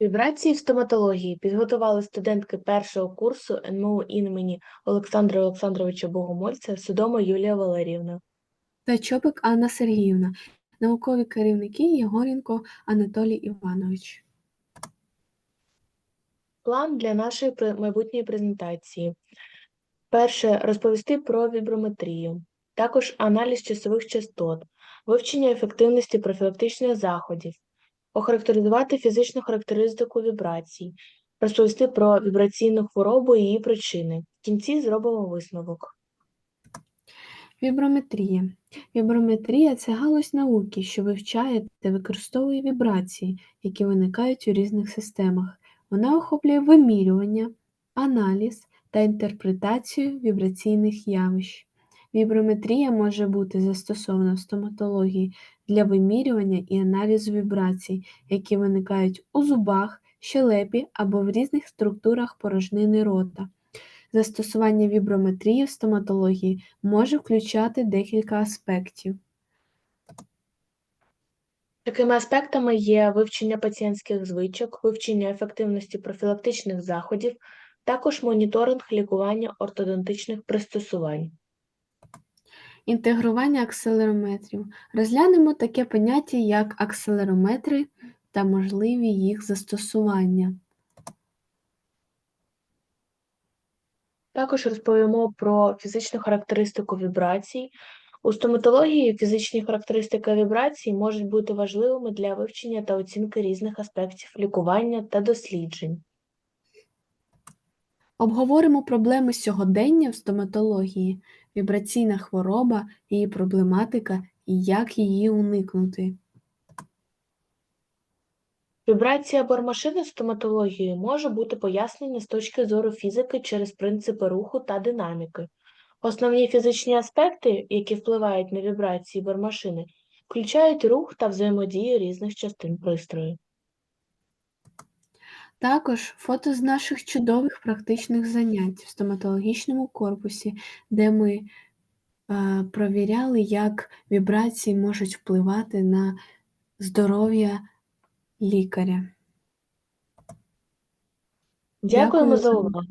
Вібрації в стоматології підготували студентки першого курсу НМУ імені Олександра Олександровича Богомольця Судома Юлія Валеріївна. та Чопик Анна Сергіївна, наукові керівники Єгоренко Анатолій Іванович. План для нашої майбутньої презентації. Перше розповісти про віброметрію, також аналіз часових частот, вивчення ефективності профілактичних заходів, охарактеризувати фізичну характеристику вібрацій, розповісти про вібраційну хворобу і її причини. В кінці зробимо висновок. Віброметрія. Віброметрія це галузь науки, що вивчає та використовує вібрації, які виникають у різних системах. Вона охоплює вимірювання, аналіз та інтерпретацію вібраційних явищ. Віброметрія може бути застосована в стоматології для вимірювання і аналізу вібрацій, які виникають у зубах, щелепі або в різних структурах порожнини рота. Застосування віброметрії в стоматології може включати декілька аспектів. Такими аспектами є вивчення пацієнтських звичок, вивчення ефективності профілактичних заходів, також моніторинг лікування ортодонтичних пристосувань. Інтегрування акселерометрів. Розглянемо таке поняття, як акселерометри та можливі їх застосування. Також розповімо про фізичну характеристику вібрацій. У стоматології фізичні характеристики вібрацій можуть бути важливими для вивчення та оцінки різних аспектів лікування та досліджень. Обговоримо проблеми сьогодення в стоматології, вібраційна хвороба, її проблематика і як її уникнути. Вібрація бормашини в стоматології може бути пояснена з точки зору фізики через принципи руху та динаміки. Основні фізичні аспекти, які впливають на вібрації бормашини, включають рух та взаємодію різних частин пристрою. Також фото з наших чудових практичних занять в стоматологічному корпусі, де ми е, провіряли, як вібрації можуть впливати на здоров'я лікаря. Дякуємо за увагу!